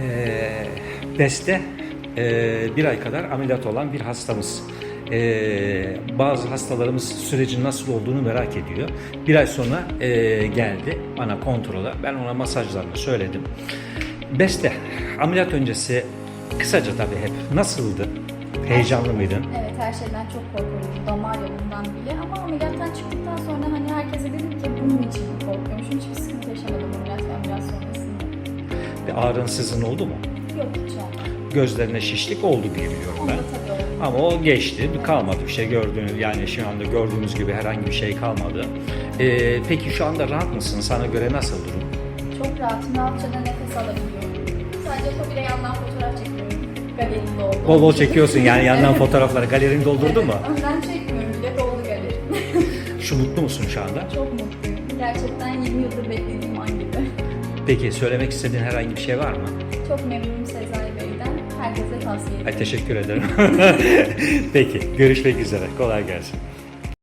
Ee, Beste e, bir ay kadar ameliyat olan bir hastamız. Ee, bazı hastalarımız sürecin nasıl olduğunu merak ediyor. Bir ay sonra e, geldi bana kontrola. Ben ona masajlarını söyledim. Beste ameliyat öncesi kısaca tabii hep nasıldı? Heyecanlı mıydın? Evet her şeyden çok korkuyorum. Damar yolundan bile. Ama ameliyattan çıktıktan sonra hani herkese dedim ki bunun için korkuyormuşum. Hiçbir Bir ağrın sızın oldu mu? Yok hiç olmadı. Gözlerine şişlik oldu diye biliyorum ben. Ama o geçti. Kalmadı bir şey gördüğünüz yani şu anda gördüğünüz gibi herhangi bir şey kalmadı. Ee, peki şu anda rahat mısın? Sana göre nasıl durum? Çok rahatım. Rahatça da nefes alabiliyorum. Sadece tabii yandan fotoğraf çekiyorum. Galerinde oldu. Bol bol çekiyorsun yani yandan fotoğrafları. Galerini doldurdun mu? Önden çekmiyorum bile doldu galeri. Şu mutlu musun şu anda? çok mutluyum. Gerçekten 20 yıldır beklediğim. Peki söylemek istediğin herhangi bir şey var mı? Çok memnunum Sezai Bey'den. Herkese tavsiye ederim. Ay teşekkür ederim. Peki görüşmek üzere. Kolay gelsin.